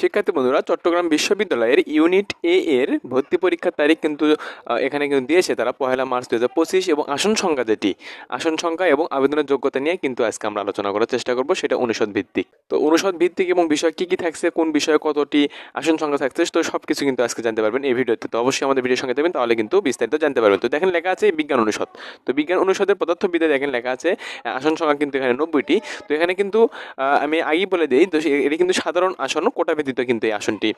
শিক্ষার্থী বন্ধুরা চট্টগ্রাম বিশ্ববিদ্যালয়ের ইউনিট এ এর ভর্তি পরীক্ষার তারিখ কিন্তু এখানে কিন্তু দিয়েছে তারা পহেলা মার্চ দু হাজার পঁচিশ এবং আসন সংখ্যা যেটি। আসন সংখ্যা এবং আবেদনের যোগ্যতা নিয়ে কিন্তু আজকে আমরা আলোচনা করার চেষ্টা করব, সেটা অনুষদ ভিত্তিক। তো অনুষদ ভিত্তিক এবং বিষয় কি কি থাকছে, কোন বিষয়ে কতটি আসন সংখ্যা থাকছে, তো সব কিছু কিন্তু আজকে জানতে পারবেন এই ভিডিওতে। তো অবশ্যই আমাদের ভিডিওর সঙ্গে দেবেন তাহলে কিন্তু বিস্তারিত জানতে পারবেন। তো দেখেন লেখা আছে বিজ্ঞান অনুষদ। তো বিজ্ঞান অনুষদের পদার্থবিদ্যা দেখেন লেখা আছে আসন সংখ্যা কিন্তু এখানে নব্বইটি। তো এখানে কিন্তু আমি আগেই বলে দিই, তো এটি কিন্তু সাধারণ আসন, কোটা ব্যতীত কিন্তু এই আসনটি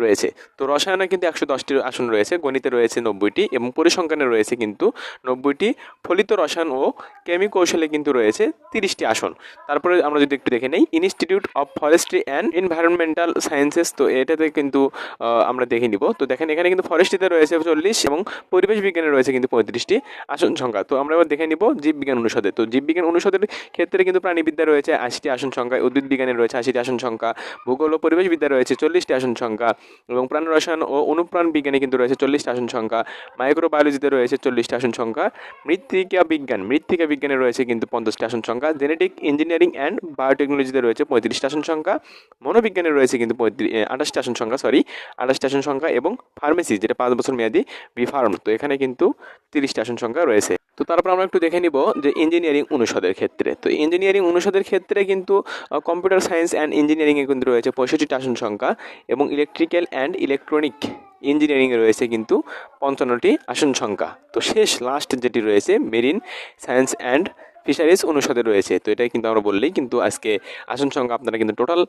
রয়েছে। তো রসায়নে কিন্তু একশো দশটি আসন রয়েছে, গণিতে রয়েছে নব্বইটি এবং পরিসংখ্যানে রয়েছে কিন্তু নব্বইটি ফলিত রসায়ন ও কেমি কৌশলে কিন্তু রয়েছে তিরিশটি আসন। তারপরে আমরা যদি একটু দেখে নেই institute of forestry and environmental sciences তো এটাতে কিন্তু আমরা দেখে নিব। তো দেখেন এখানে কিন্তু ফরেস্ট্রিতে রয়েছে চল্লিশ এবং পরিবেশ বিজ্ঞানে রয়েছে কিন্তু পঁয়ত্রিশটি আসন সংখ্যা। তো আমরা এবার দেখে নিব জীববিজ্ঞান অনুষদে। তো জীববিজ্ঞান অনুষদের ক্ষেত্রে কিন্তু প্রাণীবিদ্যা রয়েছে আশিটি আসন সংখ্যা, উদ্ভিদ বিজ্ঞানে রয়েছে আশিটি আসন সংখ্যা, ভূগোল ও পরিবেশ বিদ্যা রয়েছে চল্লিশটি আসন সংখ্যা এবং প্রাণ রসায়ন ও অনুপ্রাণ বিজ্ঞানে কিন্তু রয়েছে চল্লিশটি আসন সংখ্যা। মাইক্রোবায়োলজিতে রয়েছে চল্লিশটি আসন সংখ্যা। মৃত্তিকা বিজ্ঞান, মৃত্তিকা বিজ্ঞানে রয়েছে কিন্তু পঞ্চাশটি আসন সংখ্যা। জেনেটিক ইঞ্জিনিয়ারিং অ্যান্ড বায়োটেকনোলজিতে রয়েছে পঁয়ত্রিশটি আসন সংখ্যা। মনোবিজ্ঞানে রয়েছে কিন্তু পঁয়ত্রিশ আঠাশটি আসন সংখ্যা, সরি, আঠাশটি আসন সংখ্যা এবং ফার্মেসি, যেটা পাঁচ বছর মেয়াদি, বি ফার্ম। তো এখানে কিন্তু তিরিশটি আসন সংখ্যা রয়েছে। তো তারপর আমরা একটু দেখে নিব যে ইঞ্জিনিয়ারিং অনুষদের ক্ষেত্রে। তো ইঞ্জিনিয়ারিং অনুষদের ক্ষেত্রে কিন্তু কম্পিউটার সায়েন্স অ্যান্ড ইঞ্জিনিয়ারিংয়ে কিন্তু রয়েছে পঁয়ষট্টিটা আসন সংখ্যা এবং ইলেকট্রিক্যাল অ্যান্ড ইলেকট্রনিক ইঞ্জিনিয়ারিংয়ে রয়েছে কিন্তু পঞ্চান্নটি আসন সংখ্যা। তো শেষ লাস্ট যেটি রয়েছে মেরিন সায়েন্স অ্যান্ড ফিশারিজ অনুষদে রয়েছে। তো এটাই কিন্তু আমরা বললেই কিন্তু আজকে আসন সংখ্যা আপনারা কিন্তু টোটাল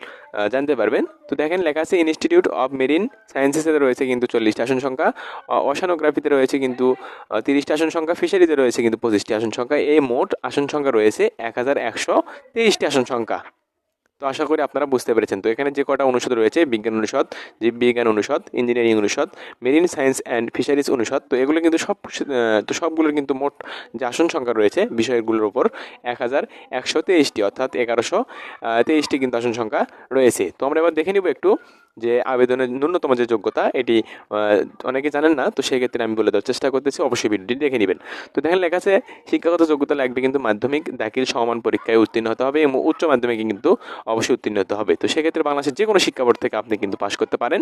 জানতে পারবেন। তো দেখেন লেখা আছে ইনস্টিটিউট অফ মেরিন সায়েন্সেসে রয়েছে কিন্তু চল্লিশটি আসন সংখ্যা। অশানোগ্রাফিতে রয়েছে কিন্তু তিরিশটি আসন সংখ্যা। ফিশারিতে রয়েছে কিন্তু পঁচিশটি আসন সংখ্যা। এই মোট আসন সংখ্যা রয়েছে এক হাজার একশো তেইশটি আসন সংখ্যা। তো আশা করি আপনারা বুঝতে পেরেছেন। তো এখানে যে কটা অনুষদ রয়েছে, বিজ্ঞান অনুষদ জীববিজ্ঞান অনুষদ, ইঞ্জিনিয়ারিং অনুষদ, মেরিন সায়েন্স অ্যান্ড ফিশারিজ অনুষদ, তো এগুলো কিন্তু সব তো সবগুলোর কিন্তু মোট যে আসন সংখ্যা রয়েছে বিষয়গুলোর ওপর এক হাজার একশো তেইশটি, অর্থাৎ এগারোশো তেইশটি কিন্তু আসন সংখ্যা রয়েছে। তো আমরা এবার দেখে নিব একটু যে আবেদনের ন্যূনতম যে যোগ্যতা, এটি অনেকে জানেন না, তো সেই ক্ষেত্রে আমি বলে দেওয়ার চেষ্টা করতেছি, অবশ্যই ভিডিওটি দেখে নেবেন। তো দেখেন, লেখা আছে, শিক্ষাগত যোগ্যতা লাগবে কিন্তু মাধ্যমিক, দাখিল, সমান পরীক্ষায় উত্তীর্ণ হতে হবে এবং উচ্চ মাধ্যমিকে কিন্তু অবশ্যই উত্তীর্ণ হতে হবে। তো সেক্ষেত্রে বাংলাদেশের যে কোনো শিক্ষা বোর্ড থেকে আপনি কিন্তু পাশ করতে পারেন।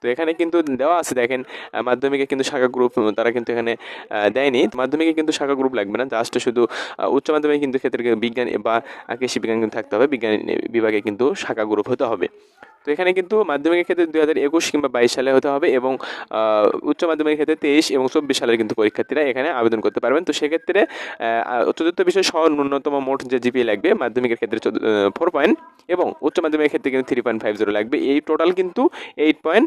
তো এখানে কিন্তু দেওয়া আছে, দেখেন মাধ্যমিকে কিন্তু শাখা গ্রুপ তারা কিন্তু এখানে দেয়নি। মাধ্যমিকে কিন্তু শাখা গ্রুপ লাগবে না জাস্ট শুধু উচ্চ মাধ্যমিক কিন্তু ক্ষেত্রে বিজ্ঞান বা কৃষি বিজ্ঞান কিন্তু থাকতে হবে। বিজ্ঞান বিভাগে কিন্তু শাখা গ্রুপ হতে হবে। তো এখানে কিন্তু মাধ্যমিকের ক্ষেত্রে দুই হাজার একুশ কিংবা বাইশ সালে হতে হবে এবং উচ্চ মাধ্যমিকের ক্ষেত্রে তেইশ এবং চব্বিশ সালের কিন্তু পরীক্ষার্থীরা এখানে আবেদন করতে পারবেন। তো সেক্ষেত্রে চতুর্থ বিষয় সহ ন্যূনতম মোট যে জিপিএ লাগবে, মাধ্যমিকের ক্ষেত্রে ফোর পয়েন্ট এবং উচ্চ মাধ্যমিকের ক্ষেত্রে কিন্তু থ্রি পয়েন্ট ফাইভ জিরো লাগবে। এই টোটাল কিন্তু এইট পয়েন্ট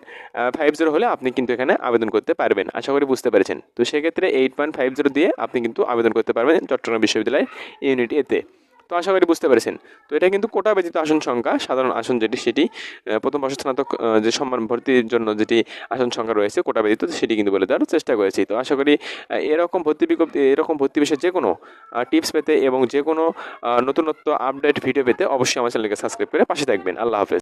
ফাইভ জিরো হলে আপনি কিন্তু এখানে আবেদন করতে পারবেন। আশা করি বুঝতে পেরেছেন। তো সেক্ষেত্রে এইট পয়েন্ট ফাইভ জিরো দিয়ে আপনি কিন্তু আবেদন করতে পারবেন চট্টগ্রাম বিশ্ববিদ্যালয় ইউনিট এতে তো আশা করি বুঝতে পেরেছেন। তো এটা কিন্তু কোটা ব্যতীত আসন সংখ্যা, সাধারণ আসন যেটি সেটি প্রথম বর্ষ স্নাতক যে সম্মান ভর্তির জন্য যেটি আসন সংখ্যা রয়েছে, কোটা ব্যতীত সেটি কিন্তু বলে দেওয়ার চেষ্টা করেছি। তো আশা করি এরকম ভর্তি বিজ্ঞপ্তি, এরকম ভর্তি বিষয়ে যে কোনো টিপস পেতে এবং যে কোনো নতুনত্ব আপডেট ভিডিও পেতে অবশ্যই আমার চ্যানেলকে সাবস্ক্রাইব করে পাশে থাকবেন। আল্লাহ হাফেজ।